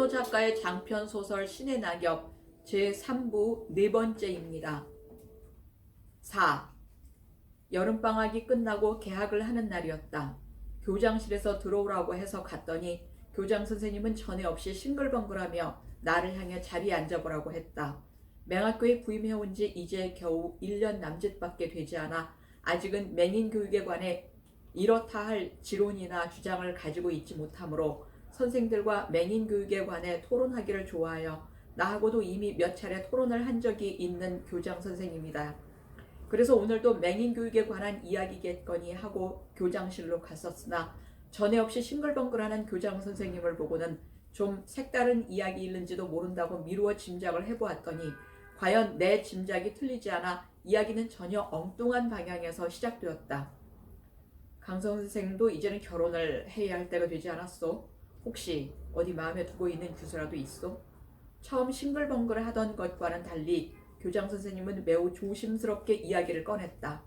김원호 작가의 장편 소설 신의 낙엽 제3부 네 번째입니다. 4. 여름방학이 끝나고 개학을 하는 날이었다. 교장실에서 들어오라고 해서 갔더니 교장 선생님은 전에 없이 싱글벙글하며 나를 향해 자리에 앉아보라고 했다. 맹학교에 부임해온 지 이제 겨우 1년 남짓밖에 되지 않아 아직은 맹인 교육에 관해 이렇다 할 지론이나 주장을 가지고 있지 못하므로 선생들과 맹인 교육에 관해 토론하기를 좋아하여 나하고도 이미 몇 차례 토론을 한 적이 있는 교장 선생님이다. 그래서 오늘도 맹인 교육에 관한 이야기겠거니 하고 교장실로 갔었으나 전에 없이 싱글벙글하는 교장 선생님을 보고는 좀 색다른 이야기일는지도 모른다고 미루어 짐작을 해보았더니 과연 내 짐작이 틀리지 않아 이야기는 전혀 엉뚱한 방향에서 시작되었다. 강성 선생도 이제는 결혼을 해야 할 때가 되지 않았소? 혹시 어디 마음에 두고 있는 규수라도 있어? 처음 싱글벙글 하던 것과는 달리 교장 선생님은 매우 조심스럽게 이야기를 꺼냈다.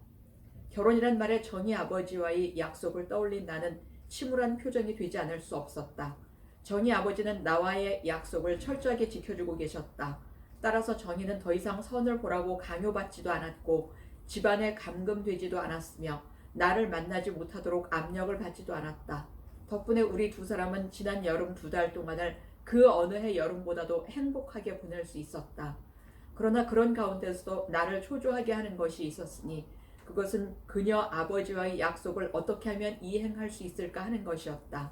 결혼이란 말에 전이 아버지와의 약속을 떠올린 나는 침울한 표정이 되지 않을 수 없었다. 전이 아버지는 나와의 약속을 철저하게 지켜주고 계셨다. 따라서 전이는 더 이상 선을 보라고 강요받지도 않았고 집안에 감금되지도 않았으며 나를 만나지 못하도록 압력을 받지도 않았다. 덕분에 우리 두 사람은 지난 여름 두 달 동안을 그 어느 해 여름보다도 행복하게 보낼 수 있었다. 그러나 그런 가운데서도 나를 초조하게 하는 것이 있었으니 그것은 그녀 아버지와의 약속을 어떻게 하면 이행할 수 있을까 하는 것이었다.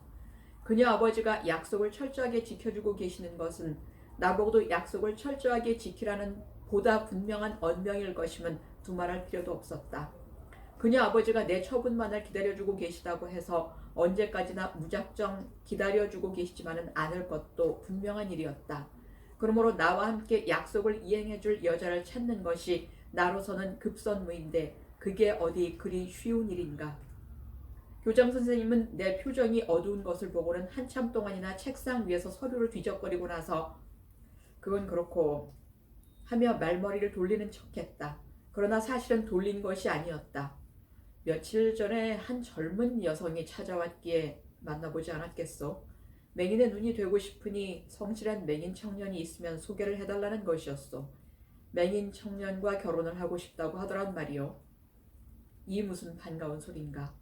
그녀 아버지가 약속을 철저하게 지켜주고 계시는 것은 나보고도 약속을 철저하게 지키라는 보다 분명한 언명일 것임은 두말할 필요도 없었다. 그녀 아버지가 내 처분만을 기다려주고 계시다고 해서 언제까지나 무작정 기다려주고 계시지만은 않을 것도 분명한 일이었다. 그러므로 나와 함께 약속을 이행해줄 여자를 찾는 것이 나로서는 급선무인데 그게 어디 그리 쉬운 일인가? 교장 선생님은 내 표정이 어두운 것을 보고는 한참 동안이나 책상 위에서 서류를 뒤적거리고 나서 그건 그렇고 하며 말머리를 돌리는 척했다. 그러나 사실은 돌린 것이 아니었다. 며칠 전에 한 젊은 여성이 찾아왔기에 만나보지 않았겠소. 맹인의 눈이 되고 싶으니 성실한 맹인 청년이 있으면 소개를 해달라는 것이었소. 맹인 청년과 결혼을 하고 싶다고 하더란 말이요. 이 무슨 반가운 소린가.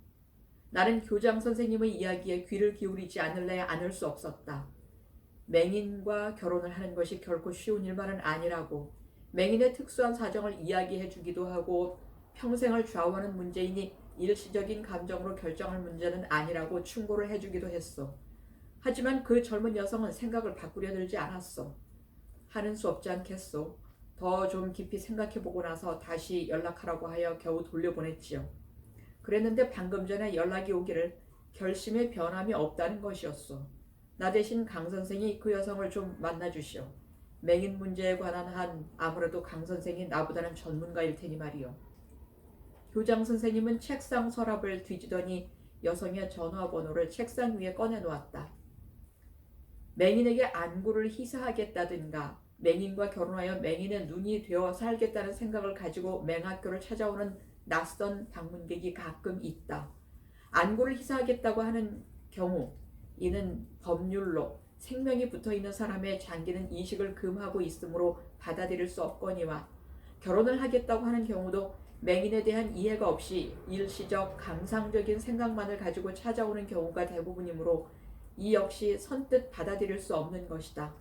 나는 교장 선생님의 이야기에 귀를 기울이지 않을래 않을 수 없었다. 맹인과 결혼을 하는 것이 결코 쉬운 일만은 아니라고 맹인의 특수한 사정을 이야기해 주기도 하고 평생을 좌우하는 문제이니 일시적인 감정으로 결정할 문제는 아니라고 충고를 해주기도 했어. 하지만 그 젊은 여성은 생각을 바꾸려 들지 않았어. 하는 수 없지 않겠소. 더 좀 깊이 생각해보고 나서 다시 연락하라고 하여 겨우 돌려보냈지요. 그랬는데 방금 전에 연락이 오기를 결심에 변함이 없다는 것이었어. 나 대신 강 선생이 그 여성을 좀 만나주시오. 맹인 문제에 관한 한 아무래도 강 선생이 나보다는 전문가일 테니 말이요. 교장 선생님은 책상 서랍을 뒤지더니 여성의 전화번호를 책상 위에 꺼내놓았다. 맹인에게 안구를 희사하겠다든가 맹인과 결혼하여 맹인의 눈이 되어 살겠다는 생각을 가지고 맹학교를 찾아오는 낯선 방문객이 가끔 있다. 안구를 희사하겠다고 하는 경우 이는 법률로 생명이 붙어 있는 사람의 장기는 이식을 금하고 있으므로 받아들일 수 없거니와 결혼을 하겠다고 하는 경우도 맹인에 대한 이해가 없이 일시적 감상적인 생각만을 가지고 찾아오는 경우가 대부분이므로 이 역시 선뜻 받아들일 수 없는 것이다.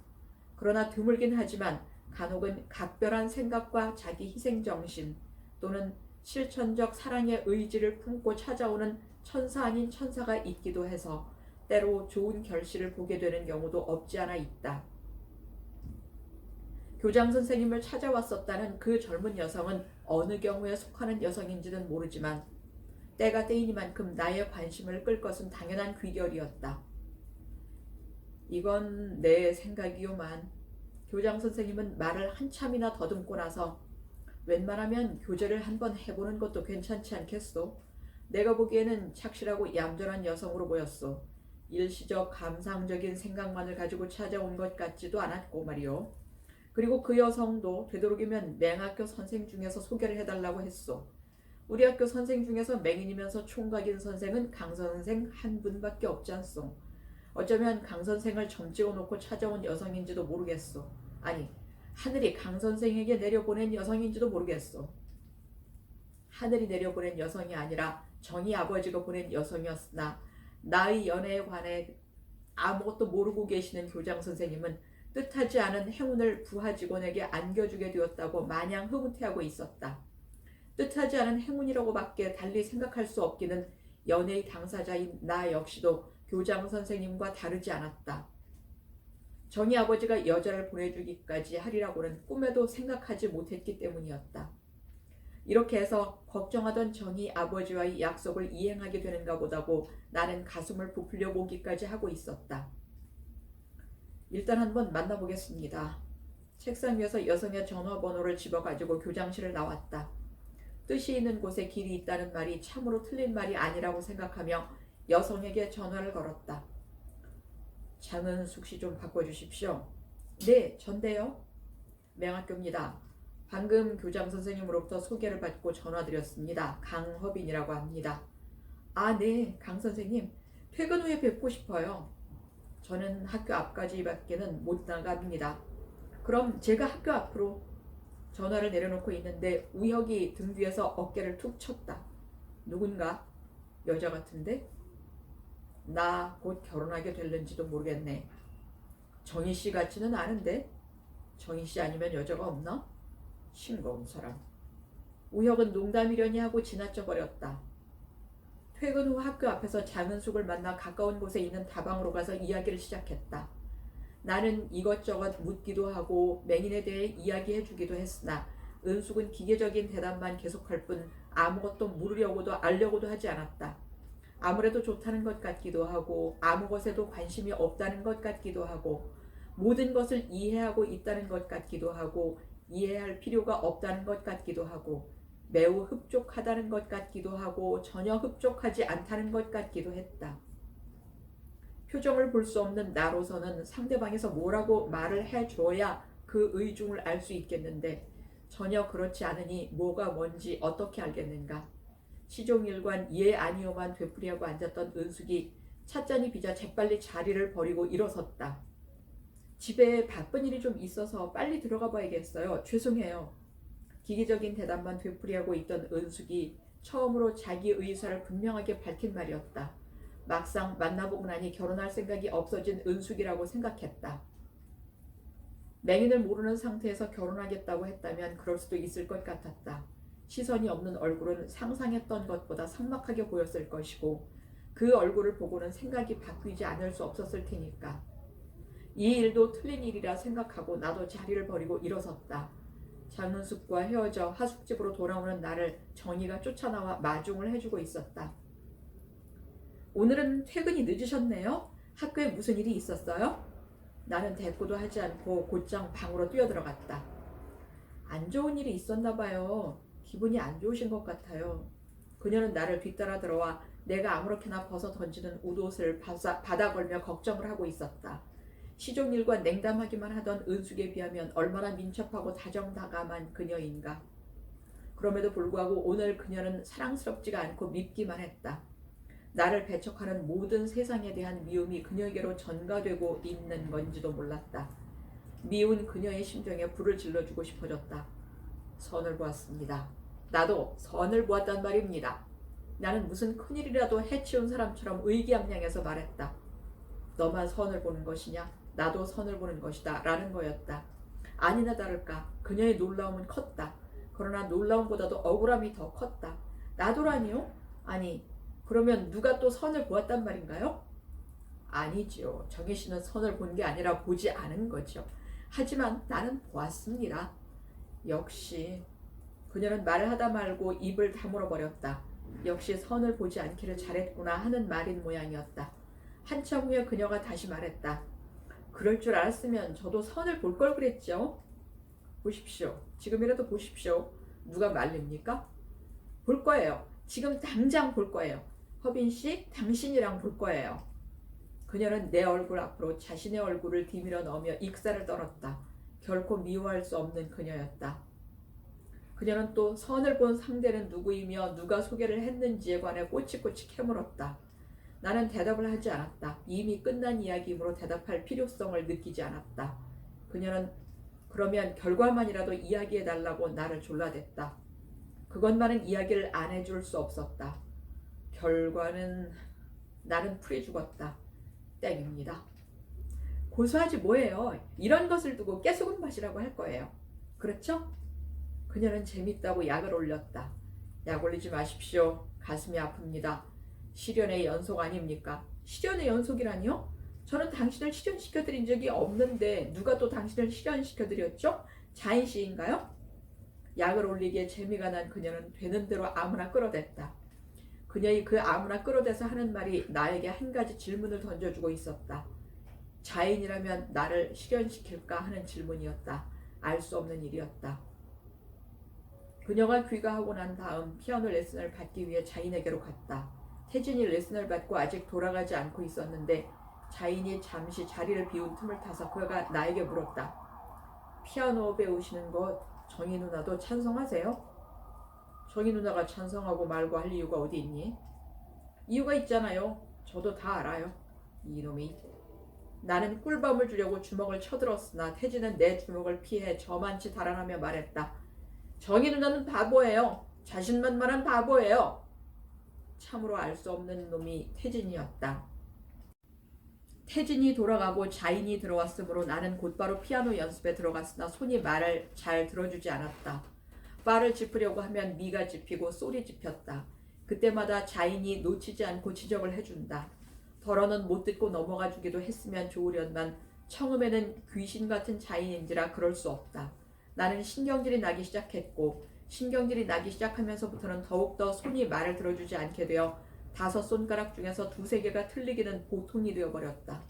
그러나 드물긴 하지만 간혹은 각별한 생각과 자기 희생 정신 또는 실천적 사랑의 의지를 품고 찾아오는 천사 아닌 천사가 있기도 해서 때로 좋은 결실을 보게 되는 경우도 없지 않아 있다. 교장 선생님을 찾아왔었다는 그 젊은 여성은 어느 경우에 속하는 여성인지는 모르지만 때가 때이니만큼 나의 관심을 끌 것은 당연한 귀결이었다. 이건 내 생각이요만 교장 선생님은 말을 한참이나 더듬고 나서 웬만하면 교제를 한번 해보는 것도 괜찮지 않겠소? 내가 보기에는 착실하고 얌전한 여성으로 보였소. 일시적 감상적인 생각만을 가지고 찾아온 것 같지도 않았고 말이요. 그리고 그 여성도 되도록이면 맹학교 선생 중에서 소개를 해달라고 했소. 우리 학교 선생 중에서 맹인이면서 총각인 선생은 강 선생 한 분밖에 없지 않소. 어쩌면 강 선생을 점 찍어 놓고 찾아온 여성인지도 모르겠소. 아니, 하늘이 강 선생에게 내려보낸 여성인지도 모르겠소. 하늘이 내려보낸 여성이 아니라 정희 아버지가 보낸 여성이었으나 나의 연애에 관해 아무것도 모르고 계시는 교장 선생님은 뜻하지 않은 행운을 부하 직원에게 안겨주게 되었다고 마냥 흐뭇해하고 있었다. 뜻하지 않은 행운이라고밖에 달리 생각할 수 없기는 연애의 당사자인 나 역시도 교장 선생님과 다르지 않았다. 정희 아버지가 여자를 보내주기까지 하리라고는 꿈에도 생각하지 못했기 때문이었다. 이렇게 해서 걱정하던 정희 아버지와의 약속을 이행하게 되는가 보다고 나는 가슴을 부풀려 보기까지 하고 있었다. 일단 한번 만나보겠습니다. 책상 위에서 여성의 전화번호를 집어가지고 교장실을 나왔다. 뜻이 있는 곳에 길이 있다는 말이 참으로 틀린 말이 아니라고 생각하며 여성에게 전화를 걸었다. 장은숙 씨 좀 바꿔주십시오. 네, 전데요. 맹학교입니다. 방금 교장 선생님으로부터 소개를 받고 전화드렸습니다. 강허빈이라고 합니다. 아, 네, 강 선생님. 퇴근 후에 뵙고 싶어요. 저는 학교 앞까지 밖에는 못 나갑니다. 그럼 제가 학교 앞으로 전화를 내려놓고 있는데 우혁이 등 뒤에서 어깨를 툭 쳤다. 누군가? 여자 같은데? 나 곧 결혼하게 될는지도 모르겠네. 정희 씨 같지는 않은데? 정희 씨 아니면 여자가 없나? 싱거운 사람. 우혁은 농담이려니 하고 지나쳐 버렸다. 퇴근 후 학교 앞에서 장은숙을 만나 가까운 곳에 있는 다방으로 가서 이야기를 시작했다. 나는 이것저것 묻기도 하고 맹인에 대해 이야기해 주기도 했으나 은숙은 기계적인 대답만 계속할 뿐 아무것도 물으려고도 알려고도 하지 않았다. 아무래도 좋다는 것 같기도 하고 아무 것에도 관심이 없다는 것 같기도 하고 모든 것을 이해하고 있다는 것 같기도 하고 이해할 필요가 없다는 것 같기도 하고 매우 흡족하다는 것 같기도 하고 전혀 흡족하지 않다는 것 같기도 했다. 표정을 볼 수 없는 나로서는 상대방에서 뭐라고 말을 해줘야 그 의중을 알 수 있겠는데 전혀 그렇지 않으니 뭐가 뭔지 어떻게 알겠는가. 시종일관 예 아니오만 되풀이하고 앉았던 은숙이 찻잔이 비자 재빨리 자리를 버리고 일어섰다. 집에 바쁜 일이 좀 있어서 빨리 들어가 봐야겠어요. 죄송해요. 기계적인 대답만 되풀이하고 있던 은숙이 처음으로 자기 의사를 분명하게 밝힌 말이었다. 막상 만나보고 나니 결혼할 생각이 없어진 은숙이라고 생각했다. 맹인을 모르는 상태에서 결혼하겠다고 했다면 그럴 수도 있을 것 같았다. 시선이 없는 얼굴은 상상했던 것보다 삭막하게 보였을 것이고 그 얼굴을 보고는 생각이 바뀌지 않을 수 없었을 테니까. 이 일도 틀린 일이라 생각하고 나도 자리를 버리고 일어섰다. 장은숙과 헤어져 하숙집으로 돌아오는 나를 정희가 쫓아나와 마중을 해주고 있었다. 오늘은 퇴근이 늦으셨네요. 학교에 무슨 일이 있었어요? 나는 대꾸도 하지 않고 곧장 방으로 뛰어들어갔다. 안 좋은 일이 있었나 봐요. 기분이 안 좋으신 것 같아요. 그녀는 나를 뒤따라 들어와 내가 아무렇게나 벗어 던지는 옷옷을 받아 걸며 걱정을 하고 있었다. 시종일관 냉담하기만 하던 은숙에 비하면 얼마나 민첩하고 다정다감한 그녀인가. 그럼에도 불구하고 오늘 그녀는 사랑스럽지가 않고 밉기만 했다. 나를 배척하는 모든 세상에 대한 미움이 그녀에게로 전가되고 있는 건지도 몰랐다. 미운 그녀의 심정에 불을 질러주고 싶어졌다. 선을 보았습니다. 나도 선을 보았단 말입니다. 나는 무슨 큰일이라도 해치운 사람처럼 의기양양해서 말했다. 너만 선을 보는 것이냐? 나도 선을 보는 것이다. 라는 거였다. 아니나 다를까 그녀의 놀라움은 컸다. 그러나 놀라움보다도 억울함이 더 컸다. 나도라니요? 아니 그러면 누가 또 선을 보았단 말인가요? 아니지요. 정혜 씨는 선을 본 게 아니라 보지 않은 거죠. 하지만 나는 보았습니다. 역시 그녀는 말을 하다 말고 입을 다물어 버렸다. 역시 선을 보지 않기를 잘했구나 하는 말인 모양이었다. 한참 후에 그녀가 다시 말했다. 그럴 줄 알았으면 저도 선을 볼 걸 그랬죠. 보십시오. 지금이라도 보십시오. 누가 말립니까? 볼 거예요. 지금 당장 볼 거예요. 허빈 씨, 당신이랑 볼 거예요. 그녀는 내 얼굴 앞으로 자신의 얼굴을 디밀어 넣으며 익살을 떨었다. 결코 미워할 수 없는 그녀였다. 그녀는 또 선을 본 상대는 누구이며 누가 소개를 했는지에 관해 꼬치꼬치 캐물었다. 나는 대답을 하지 않았다. 이미 끝난 이야기이므로 대답할 필요성을 느끼지 않았다. 그녀는 그러면 결과만이라도 이야기해 달라고 나를 졸라댔다. 그것만은 이야기를 안 해줄 수 없었다. 결과는 나는 풀이 죽었다. 땡입니다. 고소하지 뭐예요. 이런 것을 두고 깨소금 맛이라고 할 거예요. 그렇죠? 그녀는 재밌다고 약을 올렸다. 약 올리지 마십시오. 가슴이 아픕니다. 시련의 연속 아닙니까? 시련의 연속이라니요? 저는 당신을 실현시켜드린 적이 없는데 누가 또 당신을 실현시켜드렸죠? 자인 씨인가요? 약을 올리기에 재미가 난 그녀는 되는 대로 아무나 끌어댔다. 그녀의 그 아무나 끌어대서 하는 말이 나에게 한 가지 질문을 던져주고 있었다. 자인이라면 나를 실현시킬까 하는 질문이었다. 알 수 없는 일이었다. 그녀가 귀가하고 난 다음 피아노 레슨을 받기 위해 자인에게로 갔다. 태진이 레슨을 받고 아직 돌아가지 않고 있었는데 자인이 잠시 자리를 비운 틈을 타서 그가 나에게 물었다. 피아노 배우시는 거 정희 누나도 찬성하세요? 정희 누나가 찬성하고 말고 할 이유가 어디 있니? 이유가 있잖아요. 저도 다 알아요. 이놈이. 나는 꿀밤을 주려고 주먹을 쳐들었으나 태진은 내 주먹을 피해 저만치 달아나며 말했다. 정희 누나는 바보예요. 자신만만한 바보예요. 참으로 알 수 없는 놈이 태진이었다. 태진이 돌아가고 자인이 들어왔으므로 나는 곧바로 피아노 연습에 들어갔으나 손이 말을 잘 들어주지 않았다. 바를 짚으려고 하면 미가 짚히고 쏠이 짚혔다. 그때마다 자인이 놓치지 않고 지적을 해준다. 덜어는 못 듣고 넘어가 주기도 했으면 좋으련만 처음에는 귀신 같은 자인인지라 그럴 수 없다. 나는 신경질이 나기 시작했고 신경질이 나기 시작하면서부터는 더욱더 손이 말을 들어주지 않게 되어 다섯 손가락 중에서 두세 개가 틀리기는 보통이 되어버렸다.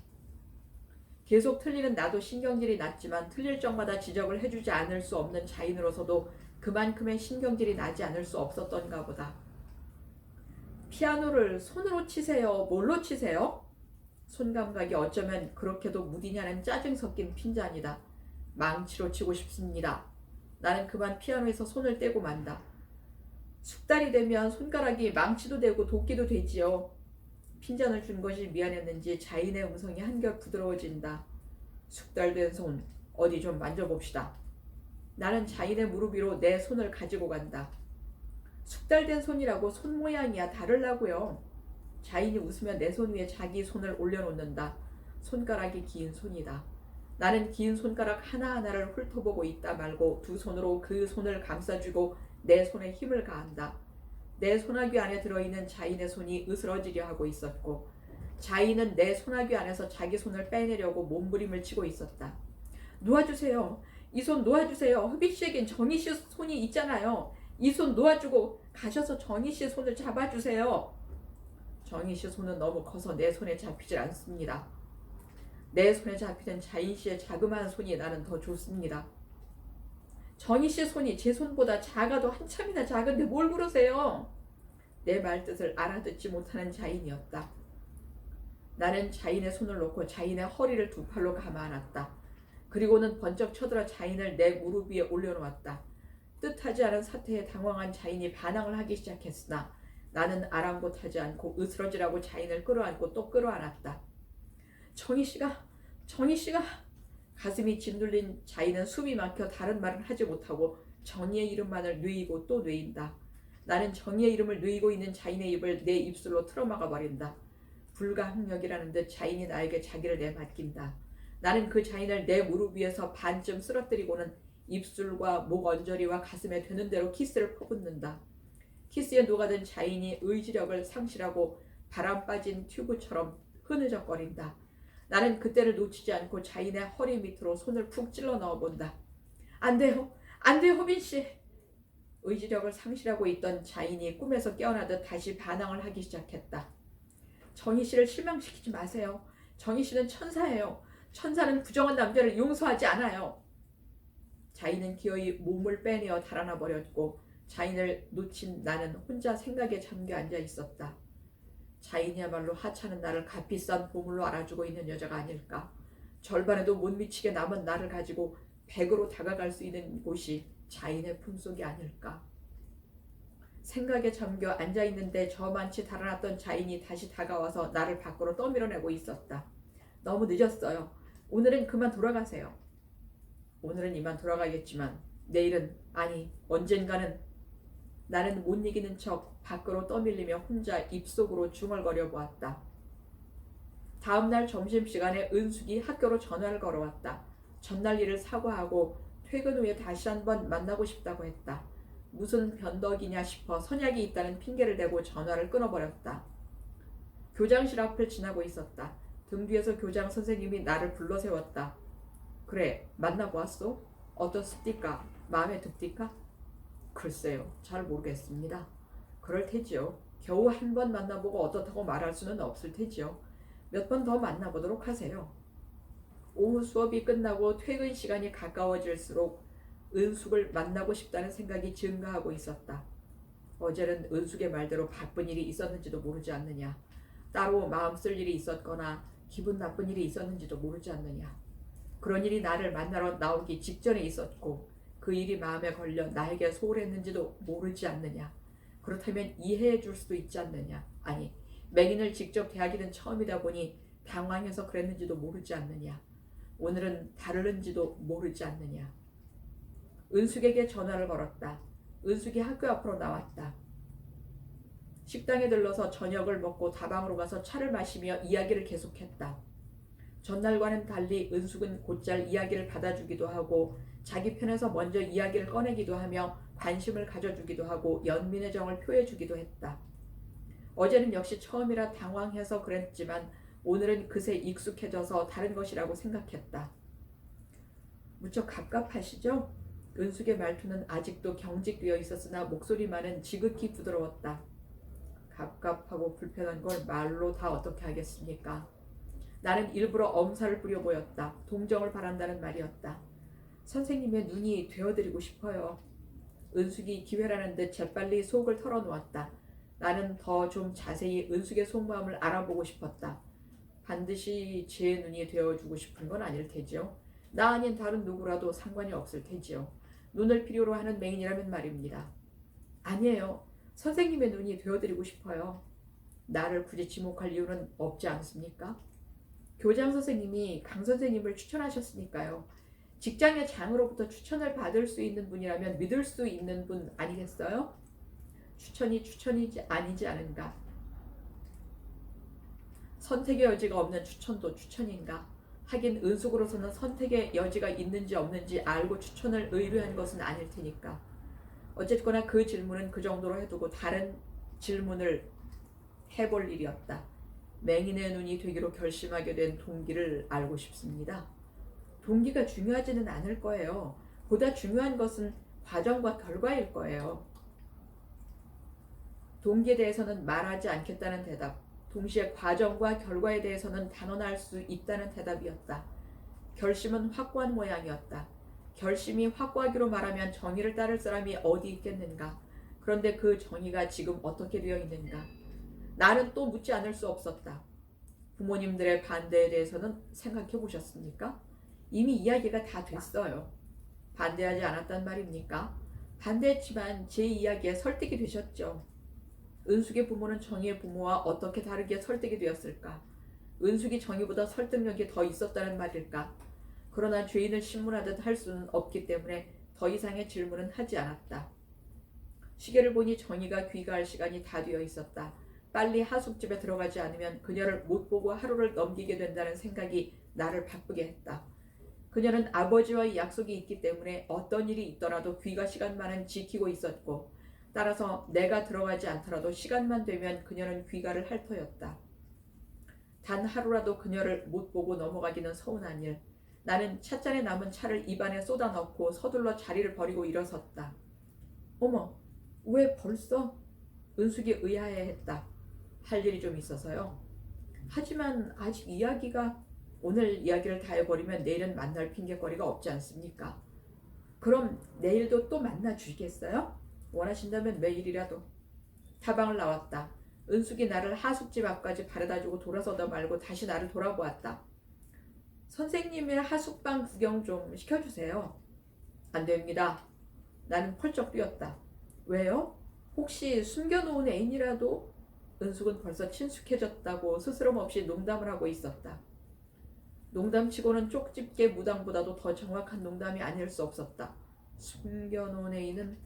계속 틀리는 나도 신경질이 났지만 틀릴 적마다 지적을 해주지 않을 수 없는 자인으로서도 그만큼의 신경질이 나지 않을 수 없었던가 보다. 피아노를 손으로 치세요? 뭘로 치세요? 손 감각이 어쩌면 그렇게도 무디냐는 짜증 섞인 핀잔이다. 망치로 치고 싶습니다. 나는 그만 피아노에서 손을 떼고 만다. 숙달이 되면 손가락이 망치도 되고 도끼도 되지요. 핀잔을 준 것이 미안했는지 자인의 음성이 한결 부드러워진다. 숙달된 손, 어디 좀 만져봅시다. 나는 자인의 무릎 위로 내 손을 가지고 간다. 숙달된 손이라고 손 모양이야 다르라고요. 자인이 웃으며 내 손 위에 자기 손을 올려놓는다. 손가락이 긴 손이다. 나는 긴 손가락 하나하나를 훑어보고 있다 말고 두 손으로 그 손을 감싸주고 내 손에 힘을 가한다. 내 소나귀 안에 들어있는 자인의 손이 으스러지려 하고 있었고 자인은 내 소나귀 안에서 자기 손을 빼내려고 몸부림을 치고 있었다. 놓아주세요. 이 손 놓아주세요. 흡입 씨에겐 정희 씨 손이 있잖아요. 이 손 놓아주고 가셔서 정희 씨 손을 잡아주세요. 정희 씨 손은 너무 커서 내 손에 잡히질 않습니다. 내 손에 잡히는 자인 씨의 자그마한 손이 나는 더 좋습니다. 정희 씨 손이 제 손보다 작아도 한참이나 작은데 뭘 그러세요? 내 말뜻을 알아듣지 못하는 자인이었다. 나는 자인의 손을 놓고 자인의 허리를 두 팔로 감아 안았다. 그리고는 번쩍 쳐들어 자인을 내 무릎 위에 올려놓았다. 뜻하지 않은 사태에 당황한 자인이 반항을 하기 시작했으나 나는 아랑곳하지 않고 으스러지라고 자인을 끌어안고 또 끌어안았다. 정희 씨가 정희 씨가 가슴이 짓눌린 자인은 숨이 막혀 다른 말을 하지 못하고 정희의 이름만을 뉘이고 또 뉘인다. 나는 정희의 이름을 뉘이고 있는 자인의 입을 내 입술로 틀어막아 버린다. 불가항력이라는 듯 자인이 나에게 자기를 내맡긴다. 나는 그 자인을 내 무릎 위에서 반쯤 쓰러뜨리고는 입술과 목 언저리와 가슴에 되는 대로 키스를 퍼붓는다. 키스에 녹아든 자인이 의지력을 상실하고 바람 빠진 튜브처럼 흐느적거린다. 나는 그때를 놓치지 않고 자인의 허리 밑으로 손을 푹 찔러 넣어본다. 안 돼요. 안 돼요, 호빈 씨. 의지력을 상실하고 있던 자인이 꿈에서 깨어나듯 다시 반항을 하기 시작했다. 정희 씨를 실망시키지 마세요. 정희 씨는 천사예요. 천사는 부정한 남자를 용서하지 않아요. 자인은 기어이 몸을 빼내어 달아나 버렸고 자인을 놓친 나는 혼자 생각에 잠겨 앉아 있었다. 자인이야말로 하찮은 나를 값비싼 보물로 알아주고 있는 여자가 아닐까. 절반에도 못 미치게 남은 나를 가지고 백으로 다가갈 수 있는 곳이 자인의 품속이 아닐까. 생각에 잠겨 앉아 있는데 저만치 달아났던 자인이 다시 다가와서 나를 밖으로 떠밀어내고 있었다. 너무 늦었어요. 오늘은 그만 돌아가세요. 오늘은 이만 돌아가겠지만 내일은 아니 언젠가는 나는 못 이기는 척 밖으로 떠밀리며 혼자 입속으로 중얼거려 보았다. 다음 날 점심시간에 은숙이 학교로 전화를 걸어왔다. 전날 일을 사과하고 퇴근 후에 다시 한번 만나고 싶다고 했다. 무슨 변덕이냐 싶어 선약이 있다는 핑계를 대고 전화를 끊어버렸다. 교장실 앞을 지나고 있었다. 등 뒤에서 교장 선생님이 나를 불러 세웠다. 그래, 만나보았소? 어떻습니까? 마음에 듭니까? 글쎄요, 잘 모르겠습니다. 그럴 테지요. 겨우 한 번 만나보고 어떻다고 말할 수는 없을 테지요. 몇 번 더 만나보도록 하세요. 오후 수업이 끝나고 퇴근 시간이 가까워질수록 은숙을 만나고 싶다는 생각이 증가하고 있었다. 어제는 은숙의 말대로 바쁜 일이 있었는지도 모르지 않느냐. 따로 마음 쓸 일이 있었거나 기분 나쁜 일이 있었는지도 모르지 않느냐. 그런 일이 나를 만나러 나오기 직전에 있었고 그 일이 마음에 걸려 나에게 소홀했는지도 모르지 않느냐. 그렇다면 이해해 줄 수도 있지 않느냐. 아니, 맹인을 직접 대하기는 처음이다 보니 당황해서 그랬는지도 모르지 않느냐. 오늘은 다르는지도 모르지 않느냐. 은숙에게 전화를 걸었다. 은숙이 학교 앞으로 나왔다. 식당에 들러서 저녁을 먹고 다방으로 가서 차를 마시며 이야기를 계속했다. 전날과는 달리 은숙은 곧잘 이야기를 받아주기도 하고 자기 편에서 먼저 이야기를 꺼내기도 하며 관심을 가져주기도 하고 연민의 정을 표해주기도 했다. 어제는 역시 처음이라 당황해서 그랬지만 오늘은 그새 익숙해져서 다른 것이라고 생각했다. 무척 갑갑하시죠? 은숙의 말투는 아직도 경직되어 있었으나 목소리만은 지극히 부드러웠다. 갑갑하고 불편한 걸 말로 다 어떻게 하겠습니까? 나는 일부러 엄살을 부려 보였다. 동정을 바란다는 말이었다. 선생님의 눈이 되어드리고 싶어요. 은숙이 기회라는 듯 재빨리 속을 털어놓았다. 나는 더 좀 자세히 은숙의 속마음을 알아보고 싶었다. 반드시 제 눈이 되어주고 싶은 건 아닐 테지요. 나 아닌 다른 누구라도 상관이 없을 테지요. 눈을 필요로 하는 맹인이라면 말입니다. 아니에요. 선생님의 눈이 되어드리고 싶어요. 나를 굳이 지목할 이유는 없지 않습니까? 교장 선생님이 강 선생님을 추천하셨으니까요. 직장의 장으로부터 추천을 받을 수 있는 분이라면 믿을 수 있는 분 아니겠어요? 추천이 추천이지 아니지 않은가? 선택의 여지가 없는 추천도 추천인가? 하긴 은숙으로서는 선택의 여지가 있는지 없는지 알고 추천을 의뢰한 것은 아닐 테니까. 어쨌거나 그 질문은 그 정도로 해두고 다른 질문을 해볼 일이었다. 맹인의 눈이 되기로 결심하게 된 동기를 알고 싶습니다. 동기가 중요하지는 않을 거예요. 보다 중요한 것은 과정과 결과일 거예요. 동기에 대해서는 말하지 않겠다는 대답. 동시에 과정과 결과에 대해서는 단언할 수 있다는 대답이었다. 결심은 확고한 모양이었다. 결심이 확고하기로 말하면 정의를 따를 사람이 어디 있겠는가? 그런데 그 정의가 지금 어떻게 되어 있는가? 나는 또 묻지 않을 수 없었다. 부모님들의 반대에 대해서는 생각해 보셨습니까? 이미 이야기가 다 됐어요. 반대하지 않았단 말입니까? 반대했지만 제 이야기에 설득이 되셨죠. 은숙의 부모는 정의의 부모와 어떻게 다르게 설득이 되었을까? 은숙이 정의보다 설득력이 더 있었다는 말일까? 그러나 죄인을 신문하듯 할 수는 없기 때문에 더 이상의 질문은 하지 않았다. 시계를 보니 정의가 귀가할 시간이 다 되어 있었다. 빨리 하숙집에 들어가지 않으면 그녀를 못 보고 하루를 넘기게 된다는 생각이 나를 바쁘게 했다. 그녀는 아버지와의 약속이 있기 때문에 어떤 일이 있더라도 귀가 시간만은 지키고 있었고 따라서 내가 들어가지 않더라도 시간만 되면 그녀는 귀가를 할 터였다. 단 하루라도 그녀를 못 보고 넘어가기는 서운한 일. 나는 찻잔에 남은 차를 입안에 쏟아 넣고 서둘러 자리를 버리고 일어섰다. 어머, 왜 벌써? 은숙이 의아해했다. 할 일이 좀 있어서요. 하지만 아직 이야기가 오늘 이야기를 다 해버리면 내일은 만날 핑계거리가 없지 않습니까? 그럼 내일도 또 만나 주시겠어요? 원하신다면 매일이라도. 타방을 나왔다. 은숙이 나를 하숙집 앞까지 바래다주고 돌아서다 말고 다시 나를 돌아보았다. 선생님의 하숙방 구경 좀 시켜주세요. 안 됩니다. 나는 펄쩍 뛰었다. 왜요? 혹시 숨겨놓은 애인이라도 은숙은 벌써 친숙해졌다고 스스럼 없이 농담을 하고 있었다. 농담치고는 쪽집게 무당보다도 더 정확한 농담이 아닐 수 없었다. 숨겨놓은 애인은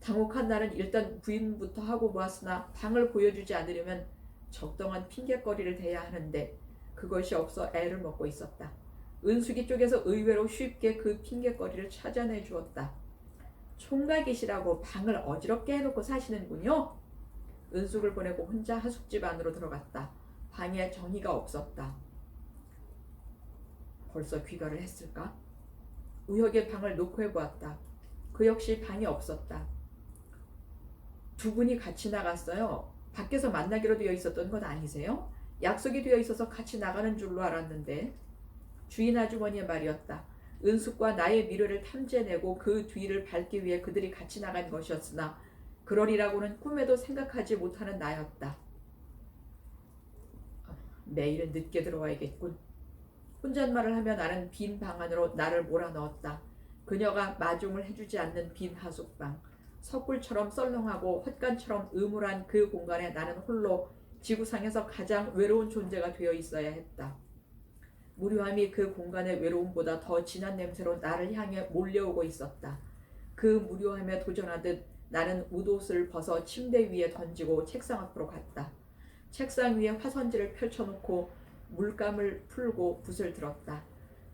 당혹한 날은 일단 부인부터 하고 보았으나 방을 보여주지 않으려면 적당한 핑계거리를 대야 하는데 그것이 없어 애를 먹고 있었다. 은숙이 쪽에서 의외로 쉽게 그 핑계거리를 찾아내 주었다. 총각이시라고 방을 어지럽게 해놓고 사시는군요. 은숙을 보내고 혼자 하숙집 안으로 들어갔다. 방에 정의가 없었다. 벌써 귀가를 했을까? 우혁의 방을 놓고 해보았다. 그 역시 방이 없었다. 두 분이 같이 나갔어요. 밖에서 만나기로 되어 있었던 건 아니세요? 약속이 되어 있어서 같이 나가는 줄로 알았는데 주인 아주머니의 말이었다. 은숙과 나의 미래를 탐지해내고 그 뒤를 밟기 위해 그들이 같이 나간 것이었으나 그러리라고는 꿈에도 생각하지 못하는 나였다. 매일은 늦게 들어와야겠군. 혼잣말을 하며 나는 빈 방 안으로 나를 몰아넣었다. 그녀가 마중을 해주지 않는 빈 하숙방. 석굴처럼 썰렁하고 헛간처럼 음울한 그 공간에 나는 홀로 지구상에서 가장 외로운 존재가 되어 있어야 했다. 무료함이 그 공간의 외로움보다 더 진한 냄새로 나를 향해 몰려오고 있었다. 그 무료함에 도전하듯 나는 웃옷을 벗어 침대 위에 던지고 책상 앞으로 갔다. 책상 위에 화선지를 펼쳐놓고 물감을 풀고 붓을 들었다.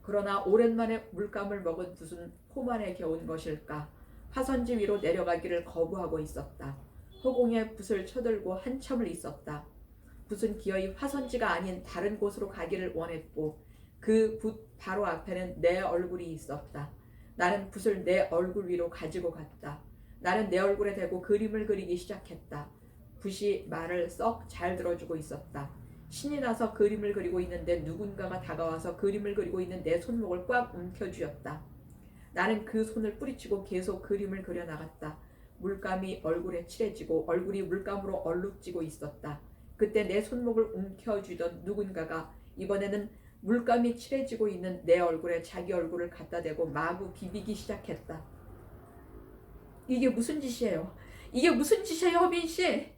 그러나 오랜만에 물감을 먹은 붓은 포만에 겨운 것일까? 화선지 위로 내려가기를 거부하고 있었다. 허공에 붓을 쳐들고 한참을 있었다. 붓은 기어이 화선지가 아닌 다른 곳으로 가기를 원했고 그 붓 바로 앞에는 내 얼굴이 있었다. 나는 붓을 내 얼굴 위로 가지고 갔다. 나는 내 얼굴에 대고 그림을 그리기 시작했다. 붓이 말을 썩 잘 들어주고 있었다. 신이 나서 그림을 그리고 있는데 누군가가 다가와서 그림을 그리고 있는 내 손목을 꽉 움켜쥐었다. 나는 그 손을 뿌리치고 계속 그림을 그려 나갔다. 물감이 얼굴에 칠해지고 얼굴이 물감으로 얼룩지고 있었다. 그때 내 손목을 움켜쥐던 누군가가 이번에는 물감이 칠해지고 있는 내 얼굴에 자기 얼굴을 갖다 대고 마구 비비기 시작했다. 이게 무슨 짓이에요? 이게 무슨 짓이에요, 허빈 씨?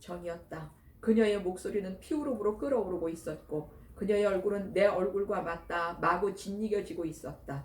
정이었다. 그녀의 목소리는 피우름으로 끓어오르고 있었고 그녀의 얼굴은 내 얼굴과 맞닿아 마구 짓이겨지고 있었다.